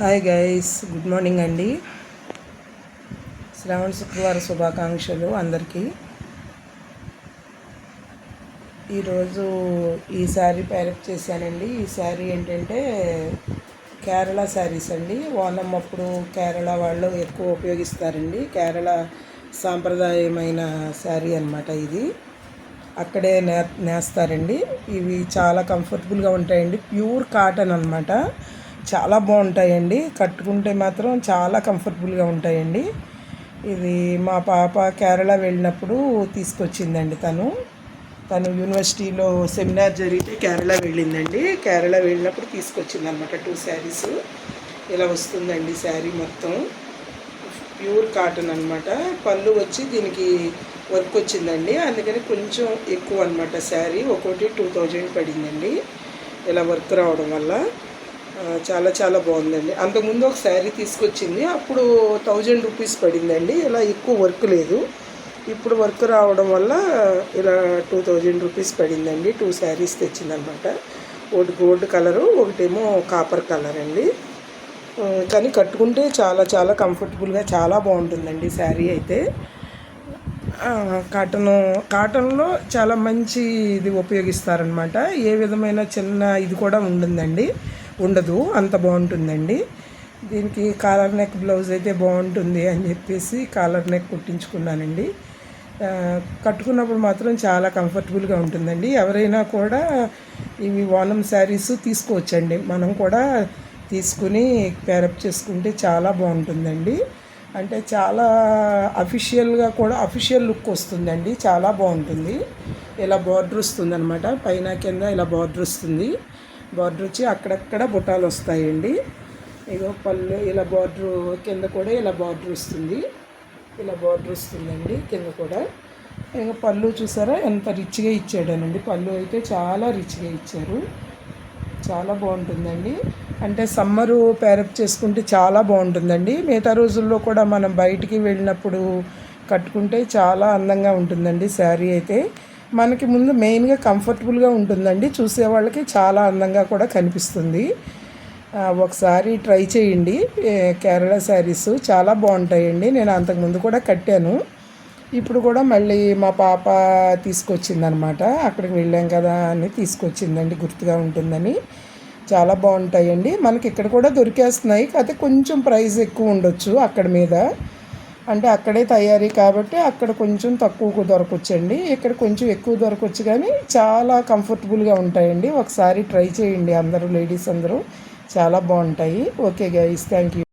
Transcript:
Hi guys good morning అండి. శ్రావణ శుక్రవార శుభాకాంక్షలు అందరికీ. ఈరోజు ఈ శారీ ప్యారప్ చేశానండి. ఈ శారీ ఏంటంటే కేరళ శారీస్ అండి. ఓనం అప్పుడు కేరళ వాళ్ళు ఎక్కువ ఉపయోగిస్తారండి. కేరళ సాంప్రదాయమైన శారీ అనమాట ఇది. అక్కడే నే నేస్తారండి. ఇవి చాలా కంఫర్టబుల్గా ఉంటాయండి. ప్యూర్ కాటన్ అనమాట చాలా బాగుంటాయండి. కట్టుకుంటే మాత్రం చాలా కంఫర్టబుల్గా ఉంటాయండి. ఇది మా పాప కేరళ వెళ్ళినప్పుడు తీసుకొచ్చిందండి తను. తను యూనివర్సిటీలో సెమినార్ జరిగితే కేరళ వెళ్ళిందండి. కేరళ వెళ్ళినప్పుడు తీసుకొచ్చింది అనమాట టూ శారీస్. ఇలా వస్తుందండి శారీ మొత్తం. ప్యూర్ కాటన్ అనమాట పళ్ళు వచ్చి దీనికి వర్క్ వచ్చిందండి. అందుకని కొంచెం ఎక్కువ అనమాట శారీ. ఒక్కోటి టూ థౌజండ్ పడిందండి. ఇలా వర్క్ రావడం వల్ల. చాలా చాలా బాగుందండి. అంతకుముందు ఒక శారీ తీసుకొచ్చింది. అప్పుడు థౌజండ్ రూపీస్ పడిందండి. ఇలా ఎక్కువ వర్క్ లేదు. ఇప్పుడు వర్క్ రావడం వల్ల ఇలా టూ థౌజండ్ రూపీస్ పడిందండి. టూ శారీస్ తెచ్చిందనమాట. ఒకటి గోల్డ్ కలరు ఒకటేమో కాపర్ కలర్ అండి. కానీ కట్టుకుంటే చాలా చాలా కంఫర్టబుల్గా చాలా బాగుంటుందండి శారీ అయితే. కాటన్ కాటన్లో చాలా మంచి ఇది ఉపయోగిస్తారనమాట. ఏ విధమైన చిన్న ఇది కూడా ఉంటుందండి. ఉండదు అంత బాగుంటుందండి. దీనికి కాలర్ నెక్ బ్లౌజ్ అయితే బాగుంటుంది అని చెప్పేసి కాలర్ నెక్ కుట్టించుకున్నానండి. కట్టుకున్నప్పుడు మాత్రం చాలా కంఫర్టబుల్గా ఉంటుందండి. ఎవరైనా కూడా ఇవి వానం శారీస్ తీసుకోవచ్చండి. మనం కూడా తీసుకుని పేరప్ చేసుకుంటే చాలా బాగుంటుందండి. అంటే చాలా అఫీషియల్గా కూడా అఫీషియల్ లుక్ వస్తుందండి. చాలా బాగుంటుంది. ఇలా బార్డర్ వస్తుంది అనమాట పైన కింద ఇలా బార్డర్ వస్తుంది. బార్డర్ వచ్చి అక్కడక్కడ బుటాలు వస్తాయండి. ఇగో పళ్ళు ఇలా బార్డర్ కింద కూడా ఇలా బార్డర్ వస్తుంది. ఇలా బార్డర్ వస్తుందండి కింద కూడా. ఇంకా పళ్ళు చూసారా? ఎంత రిచ్గా ఇచ్చాడనండి. పళ్ళు అయితే చాలా రిచ్గా ఇచ్చారు. చాలా బాగుంటుందండి. అంటే సమ్మరు ప్యారప్ చేసుకుంటే చాలా బాగుంటుందండి. మిగతా రోజుల్లో కూడా మనం బయటికి వెళ్ళినప్పుడు కట్టుకుంటే చాలా అందంగా ఉంటుందండి శారీ అయితే. మనకి ముందు మెయిన్గా కంఫర్టబుల్గా ఉంటుందండి. చూసే వాళ్ళకి చాలా అందంగా కూడా కనిపిస్తుంది. ఒకసారి ట్రై చేయండి. కేరళ శారీస్ చాలా బాగుంటాయండి. నేను అంతకుముందు కూడా కట్టాను. ఇప్పుడు కూడా మళ్ళీ మా పాప తీసుకొచ్చిందనమాట. అక్కడికి వెళ్ళాం కదా అని తీసుకొచ్చిందండి. గుర్తుగా ఉంటుందని. చాలా బాగుంటాయండి. మనకి ఇక్కడ కూడా దొరికేస్తున్నాయి. కాకపోతే కొంచెం ప్రైస్ ఎక్కువ ఉండొచ్చు అక్కడ మీద. అంటే అక్కడే తయారీ కాబట్టి అక్కడ కొంచెం తక్కువకు దొరకొచ్చండి. ఇక్కడ కొంచెం ఎక్కువ దొరకవచ్చు కానీ చాలా కంఫర్టబుల్గా ఉంటాయండి. ఒకసారి ట్రై చేయండి అందరూ లేడీస్ అందరూ. చాలా బాగుంటాయి. Okay guys thank you